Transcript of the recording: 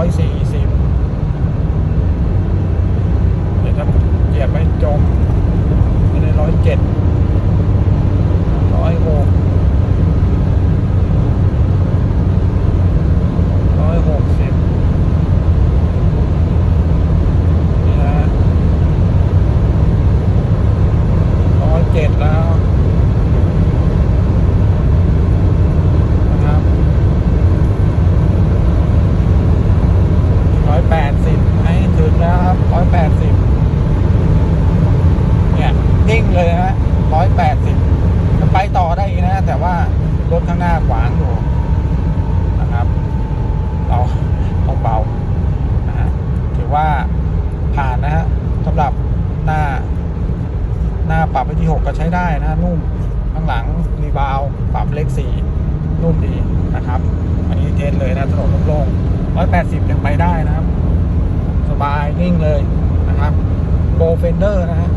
อยสี่เดี๋ยวจะเหยียบไปจมไม่ได้ร้อยเจ็ดร้อยหกร้อยหกสิบนี่นะร้อยเจ็ดแล้ว ร้อยแปดสิบเนี่ยนิ่งเลยฮะร้อยแปดสิบไปต่อได้อีกนะ แต่ว่ารถข้างหน้าขวางอยู่นะครับ เราต้องเบานะฮะถือว่าผ่านนะฮะสำหรับหน้า หน้าปรับไปที่หกก็ใช้ได้นะนุ่มข้างหลังรีบาวปรับเลขสี่นุ่มดีนะครับ อันนี้เทสเลยนะถนนโล่งร้อยแปดสิบยังไปได้นะครับ บายนิ่งเลยนะครับโบเฟนเดอร์นะฮะ